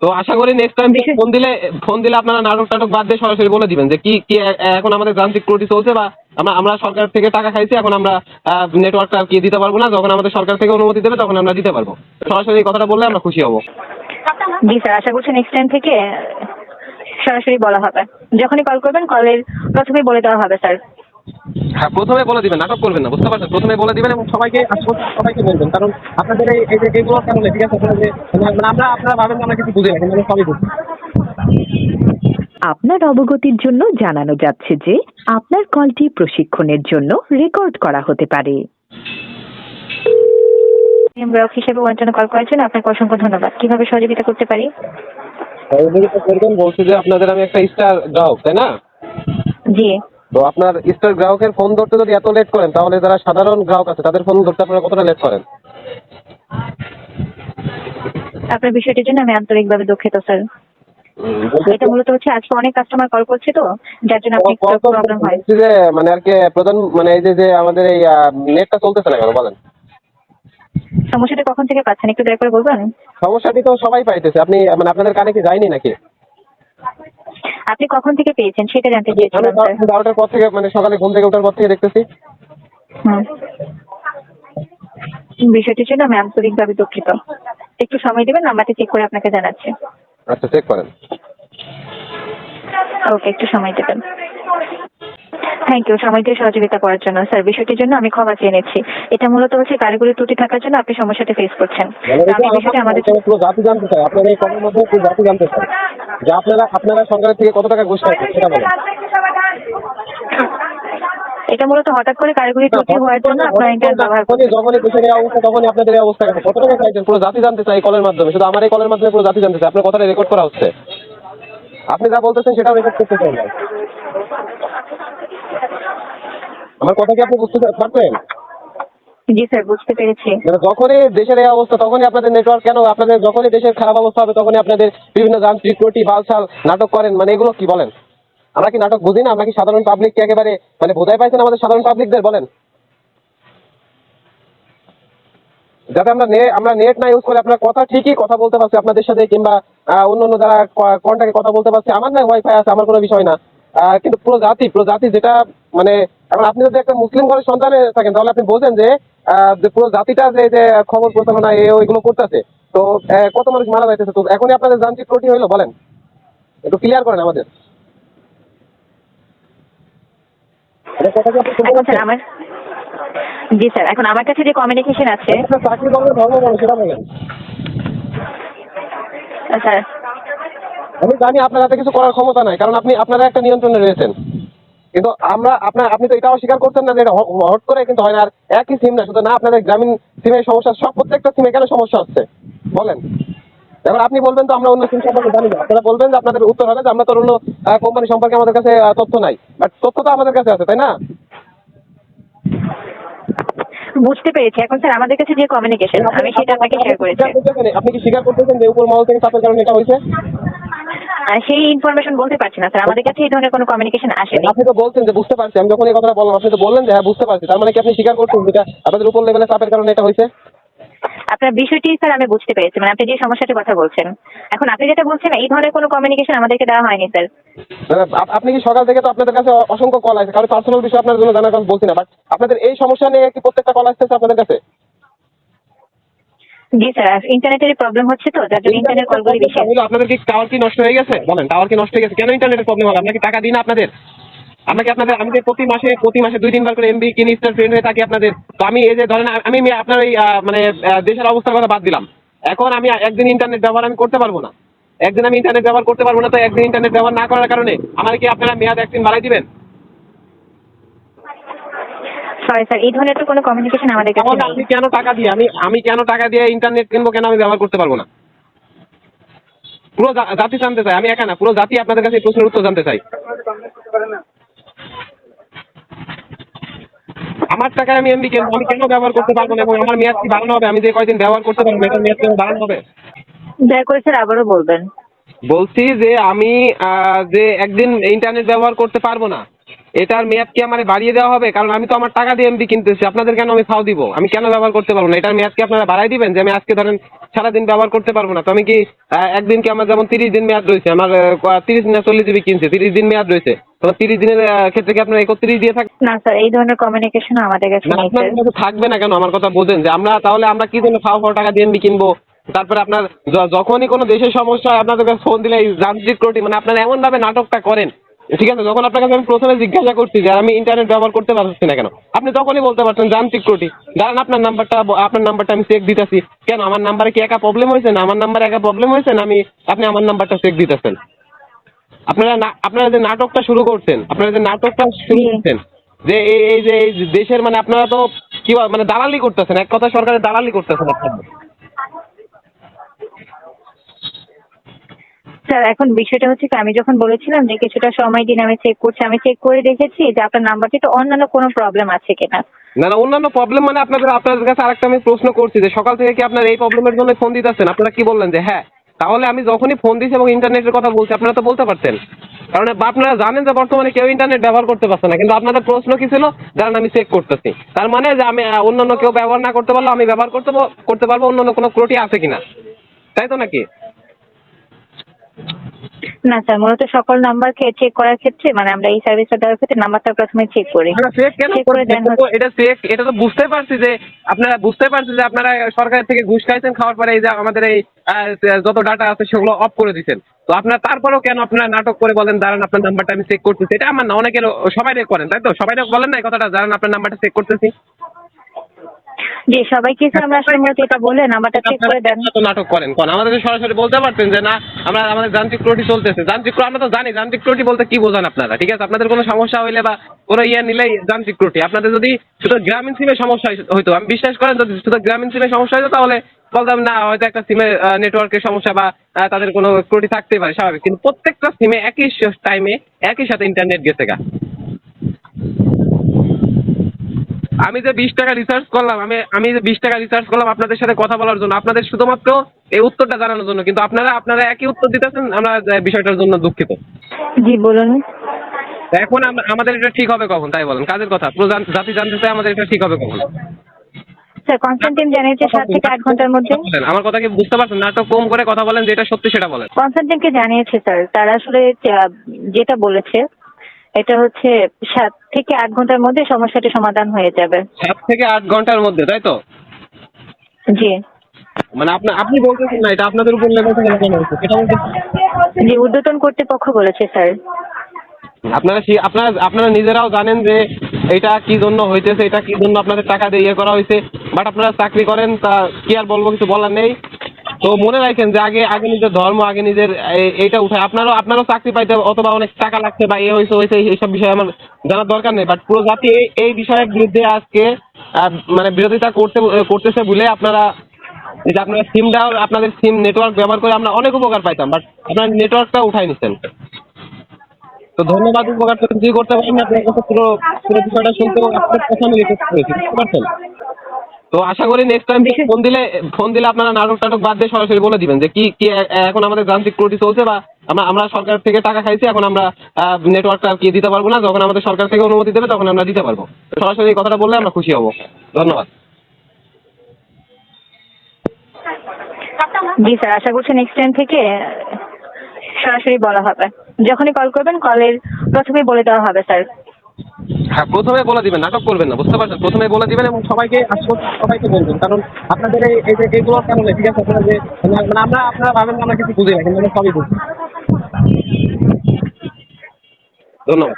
তো আশা করি নেক্সট টাইম ফোন দিলে ফোন দিলে আপনারা নাটক টাটক বাদ দিয়ে সরাসরি বলে দিবেন যে কি কি এখন আমাদের যান্ত্রিক ত্রুটি চলছে বা আমরা আমরা সরকার থেকে টাকা খাইছি এখন আমরা নেটওয়ার্কটা আর কি দিতে পারব না। যখন আমাদের সরকার থেকে অনুমতি দেবে তখন আমরা দিতে পারব। সরাসরি এই কথাটা বললে আমরা খুশি হব। জি স্যার আশা করছি নেক্সট টাইম থেকে সরাসরি বলা হবে। যখনই কল করবেন কলের প্রথমেই বলে দেওয়া হবে স্যার। হ্যাঁ প্রথমে বলে দিবেন নাটক করবেন না বুঝতে পারছেন? প্রথমে বলে দিবেন এবং সবাইকে সবাইকে বলবেন কারণ আপনাদের এই এই যে এইগুলোর কারণে ঠিক আছে? আপনারা যে মানে আমরা আপনারা ভাবেন আমরা কিছু বুঝি না কিন্তু আমরা সবই বুঝি। আপনার অবগতির জন্য জানানো যাচ্ছে যে আপনার কলটি প্রশিক্ষণের জন্য রেকর্ড করা হতে পারে। ব্লক হিসেবে ওয়ান জন্য কল করার জন্য আপনাকে অসংখ্য ধন্যবাদ। কীভাবে সহযোগিতা করতে পারি? সহযোগিতা করবেন বলছি যে আপনাদের আমি একটা স্টার গ্রাহক তাই না? জি। তো আপনার স্টার গ্রাহকের ফোন ধরতে যদি এত লেট করেন তাহলে যারা সাধারণ গ্রাহক আছে তাদের ফোন ধরতে আপনারা কতটা লেট করেন? আপনার বিষয়টির জন্য আমি আন্তরিকভাবে দুঃখিত স্যার এটা মূলত হচ্ছে আজকে অনেক কাস্টমার কল করছে তো যার জন্য আপনি প্রবলেম হয়। যে মানে আর কি প্রধান মানে এই যে যে আমাদের এই নেটটা চলতেছে না কেন বলেন। সমস্যাটা কখন থেকে পাচ্ছেন একটু দয়া করে বলবেন? সমস্যাটি তো সবাই পাইতেছে। আপনি মানে আপনাদের কানে কি যায়নি নাকি? আপনি কখন থেকে পেয়েছেন সেটা জানতে চেয়েছিলাম বারোটার পর থেকে মানে সকালে ঘুম থেকে ওঠার পর থেকে দেখতেছি। হুম। বিষয়টির জন্য আমি আন্তরিকভাবে দুঃখিত। একটু সময় দেবেন নাম্বারটি চেক করে আপনাকে জানাচ্ছি। আচ্ছা চেক করেন। ওকে একটু সময় দেবেন। থ্যাংক ইউ সময় দিয়ে সহযোগিতা করার জন্য। স্যার বিষয়টির জন্য আমি ক্ষমা চেয়ে নিচ্ছি। এটা মূলত হচ্ছে কারিগরি ত্রুটি থাকার জন্য আপনি সমস্যাটি ফেস করছেন। আমি বিষয়টি আমাদের এটা জাতি জানতে চাই আপনার এই কমের মধ্যে পুরো জাতি জানতে চাই যে আপনারা আপনারা সরকারের থেকে কত টাকা ঘুষ পাচ্ছেন সেটা বলেন। এটা মূলত হঠাৎ করে কারিগরি ত্রুটি হওয়ার জন্য আপনার ইন্টারনেট ব্যবহার যখনই যখনই দেশের এই অবস্থা তখনই আপনাদের এই অবস্থা কেন? কত টাকা চাইছেন? পুরো জাতি জানতে চাই কলের মাধ্যমে। শুধু আমার এই কলের মাধ্যমে পুরো জাতি জানতে চাই আপনার কথাটা রেকর্ড করা হচ্ছে। আপনি যা বলতেছেন সেটাও রেকর্ড করতে চাই না। আমার কথা কি আপনি বুঝতে পারছেন জি স্যার বুঝতে পেরেছি। মানে যখনই দেশের এই অবস্থা তখনই আপনাদের নেটওয়ার্ক কেন? আপনাদের যখনই দেশের খারাপ অবস্থা হবে তখনই আপনাদের বিভিন্ন যান্ত্রিক ত্রুটি বালছাল নাটক করেন। মানে এগুলো কি বলেন? আমরা কি নাটক বুঝি না? আমরা কি সাধারণ পাবলিককে একেবারে মানে বোঝাই পাইছেন আমাদের সাধারণ পাবলিকদের বলেন। যাতে আমরা আমরা নেট না ইউজ করে আপনার কথা ঠিকই কথা বলতে পারছি আপনাদের সাথে কিংবা অন্য অন্য যারা কন্ট্যাক্টে কথা বলতে পারছি আমার না ওয়াইফাই আছে আমার কোনো বিষয় না। কিন্তু পুরো জাতি পুরো জাতি যেটা মানে এখন আপনি যদি একটা মুসলিম ঘরের সন্তানে থাকেন তাহলে আপনি বোঝেন যে পুরো জাতিটা যে যে খবর প্রচারণা এ ওইগুলো করতেছে। তো কত মানুষ মারা যাইতেছে? তো এখনই আপনাদের যান্ত্রিক ত্রুটি হইল বলেন। একটু ক্লিয়ার করেন আমাদের? আমার? জি স্যার এখন আমার কাছে যে কমিউনিকেশন আছে স্যার আমি জানি আপনার হাতে কিছু করার ক্ষমতা নাই কারণ আপনি আপনারা একটা নিয়ন্ত্রণে রয়েছেন। কিন্তু আমরা আপনার আপনি তো এটাও স্বীকার করছেন না যে এটা হট করে কিন্তু হয় না আর একই সিম না শুধু না আপনাদের গ্রামীণ সিমের সমস্যা সব প্রত্যেকটা সিমে কেন সমস্যা হচ্ছে? বলেন। এবার আপনি বলবেন তো আমরা অন্য সিম সম্পর্কে জানি না। আপনারা বলবেন যে আপনাদের উত্তর হবে যে আমরা তো অন্য কোম্পানি সম্পর্কে আমাদের কাছে তথ্য নাই। বাট তথ্য তো আমাদের কাছে আছে তাই না? বুঝতে পেরেছি। এখন স্যার আমাদের কাছে যে কমিউনিকেশন আমি সেটা আপনাকে শেয়ার করেছি। আপনি কি স্বীকার করতেছেন যে উপর মহল থেকে চাপের কারণে এটা হয়েছে? সেই ইনফরমেশন বলতে পারছি না স্যার আমাদের কাছে এই ধরনের কোনো কমিউনিকেশন আসেনি। আপনি তো বলছেন যে বুঝতে পারছি। আমি যখন এই কথাটা বললাম আপনি তো বললেন যে হ্যাঁ বুঝতে পারছি। তার মানে কি আপনি স্বীকার করছেন যেটা আপনাদের উপর লেভেলে চাপের কারণে এটা হয়েছে? আপনার বিষয়টি স্যার আমি বুঝতে পেরেছি। মানে আপনি যে সমস্যাটির কথা বলছেন। এখন আপনি যেটা বলছেন এই ধরনের কোনো কমিউনিকেশন আমাদেরকে দেওয়া হয়নি স্যার আপনি কি সকাল থেকে তো আপনাদের কাছে অসংখ্য কল আছে কারণ পার্সোনাল বিষয় আপনার জন্য জানার কথা বলছি না বাট আপনাদের এই সমস্যা নিয়ে কি প্রত্যেকটা কল আসতেছে আপনাদের কাছে? জি স্যার ইন্টারনেটের প্রবলেম হচ্ছে তো যার জন্য ইন্টারনেট কলগুলি বেশি আপনাদের কি টাওয়ার কি নষ্ট হয়ে গেছে? বলেন টাওয়ার কি নষ্ট হয়ে গেছে? কেন ইন্টারনেটের প্রবলেম হবে আপনাকে টাকা দিন আপনাদের? আপনাদের আমি প্রতি মাসে প্রতি মাসে দুই তিনবার করে এমবি কিনি স্টার ফ্রেন্ড হয়ে থাকি আপনাদের। তো আমি এই যে ধরেন আমি আপনার আহ, মানে দেশের অবস্থার কথা বাদ দিলাম। এখন আমি একদিন ইন্টারনেট ব্যবহার আমি করতে পারব না। একদিন আমি ইন্টারনেট ব্যবহার করতে পারব না তো একদিন ইন্টারনেট ব্যবহার না করার কারণে আমার কি আপনারা মেয়াদ একদিন বাড়াই দিবেন? সরি স্যার এই ধরনের তো কোনো কমিউনিকেশন আমাদের কাছে নেই আমি কেন টাকা দিই আমি আমি কেন টাকা দিয়ে ইন্টারনেট কিনবো কেন আমি ব্যবহার করতে পারব না? পুরো জাতি জানতে চাই আমি একা না পুরো জাতি আপনাদের কাছে প্রশ্নের উত্তর জানতে চাই। আমার টাকায় আমি এমবি কিনবো আমি কেন ব্যবহার করতে পারব না? এবং আমার মেয়াদ কি বাড়ানো হবে? আমি যে কয়দিন ব্যবহার করতে পারব এটার মেয়াদ কেন বাড়ানো হবে? দয়া করে স্যার আবারও বলবেন। বলছি যে আমি আহ, যে একদিন ইন্টারনেট ব্যবহার করতে পারব না এটার মেয়াদ কি আমার বাড়িয়ে দেওয়া হবে? কারণ আমি তো আমার টাকা দিয়ে এমবি কিনতেছি। আপনাদের কেন আমি ফাও দিব? আমি কেন ব্যবহার করতে পারব না? এটার মেয়াদ কি আপনারা বাড়াই দিবেন? যে আমি আজকে ধরেন সারাদিন ব্যবহার করতে পারব না। তো আমি কি একদিন কি আমার যেমন তিরিশ দিন মেয়াদ রয়েছে আমার তিরিশ দিন না চল্লিশ জিবি কিনছে তিরিশ দিন মেয়াদ রয়েছে। তো তিরিশ দিনের ক্ষেত্রে কি আপনার একত্রিশ দিয়ে থাকবে না স্যার এই ধরনের কমিউনিকেশন আমাদের কাছে থাকবে না কেন? আমার কথা বোঝেন যে আমরা তাহলে আমরা কি জন্য ফাও ফাও টাকা দিয়ে কিনবো? তারপরে আপনার যখনই কোনো দেশের সমস্যা হয় আপনাদের কাছে ফোন দিলে এই যান্ত্রিক মানে আপনারা এমন ভাবে নাটকটা করেন। ঠিক আছে যখন আপনার কাছে আমি প্রথমে জিজ্ঞাসা করছি যে আমি ইন্টারনেট ব্যবহার করতে পারছি না কেন আপনি তখনই বলতে পারছেন যান্ত্রিক ত্রুটি দাঁড়ান আপনার নাম্বারটা আপনার নাম্বারটা আমি চেক দিতেছি। কেন আমার নাম্বারে কি একা প্রবলেম হয়েছে না? আমার নাম্বারে একা প্রবলেম হয়েছে না আমি আপনি আমার নাম্বারটা চেক দিতেছেন? আপনারা আপনারা যে নাটকটা শুরু করছেন আপনারা যে নাটকটা শুরু। করছেন যে এই যে দেশের মানে আপনারা তো কি মানে দালালি করতেছেন এক কথা সরকারের দালালি করতেছেন আপনারা। স্যার, এখন বিষয়টা হচ্ছে আমি যখন বলেছিলাম যে কিছুটা সময় দিন আমি চেক করছি, আমি চেক করে দেখেছি যে আপনার নাম্বারটি তো অন্যান্য কোনো প্রবলেম আছে কিনা। না না, অন্যান্য প্রবলেম মানে আপনাদের আপনাদের কাছে আরেকটা আমি প্রশ্ন করছি যে সকাল থেকে কি আপনার এই প্রবলেমের জন্য ফোন দিতেছেন? আপনারা কি বললেন যে হ্যাঁ তাহলে আমি যখনই ফোন দিছি এবং ইন্টারনেটের কথা বলছি, আপনারা তো বলতে পারতেন। কারণ আপনারা জানেন যে বর্তমানে কেউ ইন্টারনেট ব্যবহার করতে পারছে না, কিন্তু আপনাদের প্রশ্ন কি ছিল? জানেন, আমি চেক করতেছি। তার মানে যে আমি অন্যান্য কেউ ব্যবহার না করতে পারলে আমি ব্যবহার করতে করতে পারব, অন্যান্য কোনো ত্রুটি আছে কিনা? তাই তো নাকি? না স্যার মূলত সকল নাম্বারকে চেক করার ক্ষেত্রে মানে আমরা এই সার্ভিসটা দেওয়ার ক্ষেত্রে নাম্বারটা প্রথমে চেক করি। এটা চেক এটা তো বুঝতে পারছি যে আপনারা বুঝতে পারছি যে আপনারা সরকার থেকে ঘুষ খাইছেন খাওয়ার পরে এই যে আমাদের এই যত ডাটা আছে সেগুলো অফ করে দিচ্ছেন তো আপনারা তারপরেও কেন আপনারা নাটক করে বলেন দাঁড়ান আপনার নাম্বারটা আমি চেক করতেছি? এটা আমার না অনেকের সবাই করেন তাই তো? সবাই বলেন না এই কথাটা দাঁড়ান আপনার নাম্বারটা চেক করতেছি। জি সবাইকে আমরা আসলে এটা বলে নাম্বারটা চেক করে দেন। তো নাটক করেন। কোন? আমাদেরকে সরাসরি বলতে পারতেন যে না আমরা আমাদের যান্ত্রিক ত্রুটি চলতেছে। যান্ত্রিক ত্রুটি আমরা তো জানি যান্ত্রিক ত্রুটি বলতে কি বোঝান আপনারা ঠিক আছে? আপনাদের কোনো সমস্যা হইলে বা কোনো ইয়ে নিলেই যান্ত্রিক ত্রুটি আপনাদের যদি শুধু গ্রামীণ সিমে সমস্যা হই- হইতো আমি বিশ্বাস করেন যদি শুধু গ্রামীণ সিমে সমস্যা হইতো তাহলে বলতাম না হয়তো একটা সিমে নেটওয়ার্কের সমস্যা বা তাদের কোনো ত্রুটি থাকতে পারে স্বাভাবিক। কিন্তু প্রত্যেকটা সিমে একই টাইমে একই সাথে ইন্টারনেট গেছে গা। আমি যে বিশ টাকা রিসার্চ করলাম আমি আমি যে বিশ টাকা রিসার্চ করলাম আপনাদের সাথে কথা বলার জন্য। আপনাদের শুধুমাত্র এই উত্তরটা জানানোর জন্য। কিন্তু আপনারা আপনারা একই উত্তর দিতেছেন আমরা বিষয়টার জন্য দুঃখিত। জি বলুন। এখন আমাদের এটা ঠিক হবে কখন? তাই বলেন কাজের কথা। পুরো জাতি জানতে চাই আমাদের এটা ঠিক হবে কখন? জানিয়েছে সাত থেকে আট ঘণ্টার মধ্যে। আমার কথা কি বুঝতে পারছেন? নাটক কম করে কথা বলেন যেটা সত্যি সেটা বলেন। কনসালটেন্টকে জানিয়েছে স্যার। তারা আসলে যেটা বলেছে এটা হচ্ছে সাত থেকে আট ঘণ্টার মধ্যে সমস্যাটি সমাধান হয়ে যাবে। সাত থেকে আট ঘণ্টার মধ্যে তাই তো? জি। মানে আপনি আপনি বলতেছেন না এটা আপনাদের উপর থেকে লাগানো হয়েছে সেটা বলতেছেন জি ঊর্ধ্বতন কর্তৃপক্ষ বলেছে স্যার। আপনারা আপনারা আপনারা নিজেরাও জানেন যে এটা কি জন্য হইতেছে এটা কি জন্য আপনাদের টাকা দিয়ে ইয়ে করা হয়েছে বাট আপনারা চাকরি করেন তা কি আর বলব কিছু বলার নেই। তো মনে রাখেন যে আগে আগে নিজের ধর্ম, আগে নিজের, এ- এইটা উঠে আপনারও আপনারও চাকরি পাইতে অথবা অনেক টাকা লাগছে বা এ হয়েছে হয়েছে এই- এইসব বিষয়ে আমার জানার দরকার নেই। বাট পুরো জাতি এই এই বিষয়ের বিরুদ্ধে আজকে মানে বিরোধিতা করতে, করতেছে বলে আপনারা, এই যে আপনারা সিমটা আপনাদের সিম নেটওয়ার্ক ব্যবহার করে আমরা অনেক উপকার পাইতাম বাট আপনারা নেটওয়ার্কটা উঠাই নিচ্ছেন তো ধন্যবাদ উপকার করতে পারেন আপনার কাছে পুরো পুরো বিষয়টা শুনতে, আপনার কথা আমি বুঝতে পারছেন? তো আশা করি নেক্সট টাইম ফোন দিলে ফোন দিলে আপনারা নাটক টাটক বাদ দিয়ে সরাসরি বলে দিবেন যে কি কি এখন আমাদের যান্ত্রিক ত্রুটি চলছে বা আমরা আমরা সরকার থেকে টাকা খাইছি এখন আমরা নেটওয়ার্কটা কি দিতে পারব না? যখন আমাদের সরকার থেকে অনুমতি দেবে তখন আমরা দিতে পারব। সরাসরি এই কথাটা বললে আমরা খুশি হব। ধন্যবাদ। জি স্যার আশা করছি নেক্সট টাইম থেকে সরাসরি বলা হবে। যখনই কল করবেন কলের প্রথমেই বলে দেওয়া হবে স্যার। হ্যাঁ প্রথমে বলে দিবেন, নাটক করবেন না, বুঝতে পারছেন? প্রথমে বলে দিবেন এবং সবাইকে সবাইকে বলবেন। কারণ আপনাদের এই যে এইগুলোর কারণে ঠিক আছে? আপনারা যে মানে আমরা আপনারা ভাবেন আমরা কিছু বুঝি না, কিন্তু আমরা সবই বুঝি। ধন্যবাদ।